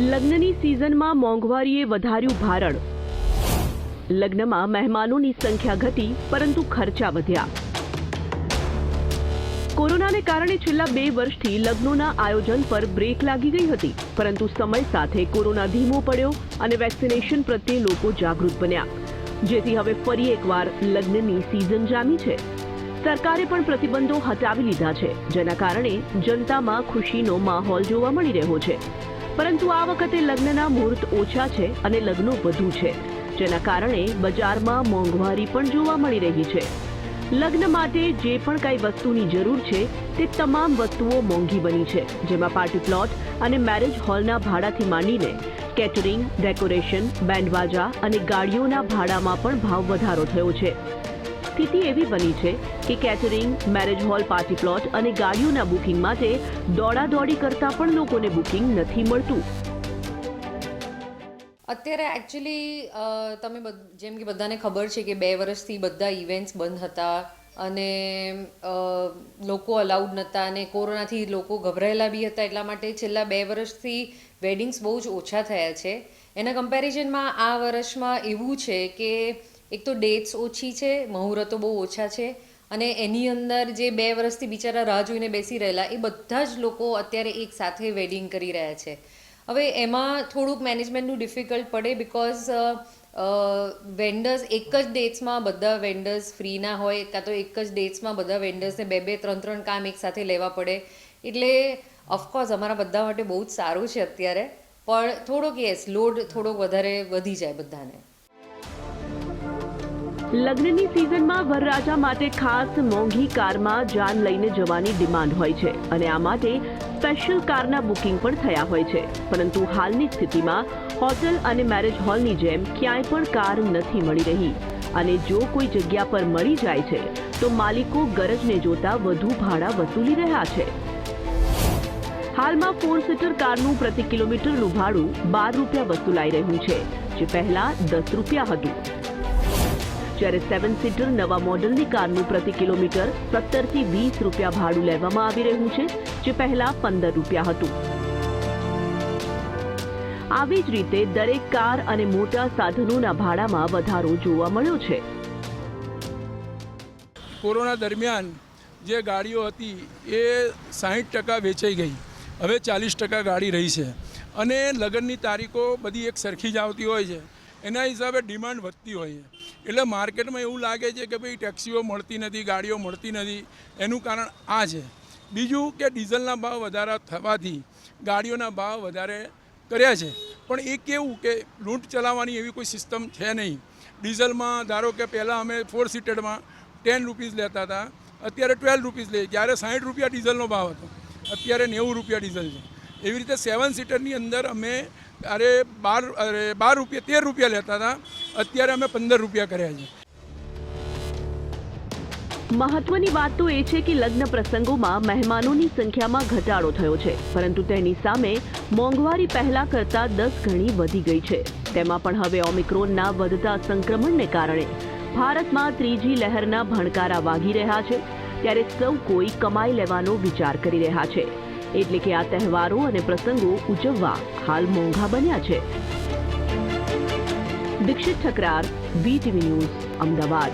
લગ્નની સિઝનમાં મોંઘવારીએ વધાર્યું ભારણ. લગ્નમાં મહેમાનોની સંખ્યા ઘટી, પરંતુ ખર્ચા વધ્યા. કોરોનાને કારણે છેલ્લા બે વર્ષથી લગ્નોના આયોજન પર બ્રેક લાગી ગઈ હતી, પરંતુ સમય સાથે કોરોના ધીમો પડ્યો અને વેક્સિનેશન પ્રત્યે લોકો જાગૃત બન્યા. જેથી હવે ફરી એકવાર લગ્નની સિઝન જામી છે. સરકારે પણ પ્રતિબંધો હટાવી લીધા છે, જેના કારણે જનતામાં ખુશીનો માહોલ જોવા મળી રહ્યો છે. પરંતુ આ વખતે લગ્નના મુહૂર્ત ઓછા છે અને લગ્નો વધુ છે, જેના કારણે બજારમાં મોંઘવારી પણ જોવા મળી રહી છે. લગ્ન માટે જે પણ કઈ વસ્તુની જરૂર છે, તે તમામ વસ્તુઓ મોંઘી બની છે, જેમાં પાર્ટી પ્લોટ અને મેરેજ હોલના ભાડાથી માંડીને કેટરિંગ ડેકોરેશન બેન્ડવાજા અને ગાડીઓના ભાડામાં પણ ભાવ વધારો થયો છે. સ્થિતિ એવી બની છે કે catering marriage hall party plot અને ગાડીઓના બુકિંગ માટે દોડાદોડી કરતા પણ લોકોને બુકિંગ નથી મળતું. અત્યારે એકચ્યુઅલી તમે જેમ કે બધાને ખબર છે કે બે વર્ષથી બધા ઇવેન્ટ્સ બંધ હતા અને લોકો અલાઉડ નહોતા અને કોરોનાથી લોકો ગભરાયેલા બી હતા એટલા માટે છેલ્લા બે વર્ષથી વેડિંગ્સ બહુ જ ઓછા થયા છે. એના કમ્પેરિઝનમાં આ વર્ષમાં એવું છે કે એક તો ડેટ્સ ઓછી છે, મુહૂર્તો બહુ ઓછા છે અને એની અંદર જે બે વર્ષથી બિચારા રાહ જોઈને બેસી રહેલા, એ બધા જ લોકો અત્યારે એક સાથે વેડિંગ કરી રહ્યા છે. હવે એમાં થોડુંક મેનેજમેન્ટનું ડિફિકલ્ટ પડે બિકોઝ વેન્ડર્સ એક જ ડેટ્સમાં બધા વેન્ડર્સ ફ્રી ના હોય, કાં તો એક જ ડેટ્સમાં બધા વેન્ડર્સને બે બે, ત્રણ ત્રણ કામ એક સાથે લેવા પડે. એટલે ઓફકોર્સ અમારા બધા માટે બહુ જ સારું છે અત્યારે. પણ થોડોક યસ લોડ થોડોક વધારે વધી જાય બધાને. લગ્નની સિઝનમાં વરરાજા માટે ખાસ મોંઘી કારમાં જાન લઈને જવાની ડિમાન્ડ હોય છે અને આ માટે સ્પેશિયલ કારના બુકિંગ પણ થયા હોય છે. પરંતુ હાલની સ્થિતિમાં હોટલ અને મેરેજ હોલની જેમ ક્યાંય પણ કાર નથી મળી રહી. અને જો કોઈ જગ્યા પર મળી જાય છે, તો માલિકો ગરજને જોતા વધુ ભાડા વસૂલી રહ્યા છે. હાલમાં ફોર સીટર કારનું પ્રતિ કિલોમીટરનું ભાડું બાર રૂપિયા વસૂલાઈ રહ્યું છે, જે પહેલા દસ રૂપિયા હતું. જ્યારે સેવન સીટર નવા મોડલની કારનું પ્રતિ કિલોમીટર સત્તરથી વીસ રૂપિયા ભાડું લેવામાં આવી રહ્યું છે, જે પહેલા પંદર રૂપિયા હતું. આવી જ રીતે દરેક કાર અને મોટા સાધનોના ભાડામાં વધારો જોવા મળ્યો છે. કોરોના દરમિયાન જે ગાડીઓ હતી એ સાહીઠ ટકા વેચાઈ ગઈ. હવે ચાલીસ ટકા ગાડી રહી છે. અને લગ્નની તારીખો બધી એક સરખી જ આવતી હોય છે. એના હિસાબે ડિમાન્ડ વધતી હોય છે. એટલે માર્કેટમાં એવું લાગે છે કે ભાઈ ટેક્સીઓ મળતી નથી, ગાડીઓ મળતી નથી. એનું કારણ આ છે. બીજું કે ડીઝલના ભાવ વધારા થવાથી ગાડીઓના ભાવ વધારે કર્યા છે. પણ એ કેવું કે લૂંટ ચલાવવાની એવી કોઈ સિસ્ટમ છે નહીં. ડીઝલમાં ધારો કે પહેલાં અમે ફોર સીટેડમાં ટેન રૂપીઝ લેતા હતા. અત્યારે ટ્વેલ્વ રૂપીઝ લે જ્યારે સાઠ રૂપિયા ડીઝલનો ભાવ હતો. અત્યારે નેવું રૂપિયા ડીઝલ છે. એવી રીતે સેવન સીટરની અંદર અમે અરે બાર અરે બાર રૂપિયા, તેર રૂપિયા લેતા હતા. અત્યારે અમે પંદર રૂપિયા કર્યા છે. મહત્વની વાત તો એ છે કે લગ્ન પ્રસંગોમાં મહેમાનોની સંખ્યામાં ઘટાડો થયો છે, પરંતુ તેની સામે મોંઘવારી પહેલા કરતા દસ ગણી વધી ગઈ છે. તેમાં પણ હવે ઓમિક્રોનના વધતા સંક્રમણને કારણે ભારતમાં ત્રીજી લહેરના ભણકારા વાગી રહ્યા છે, ત્યારે સૌ કોઈ કમાઈ લેવાનો વિચાર કરી રહ્યા છે. એટલે કે આ તહેવારો અને પ્રસંગો ઉજવવા હાલ મોંઘા બન્યા છે. Dikshit Thakrar VTV news Ahmedabad.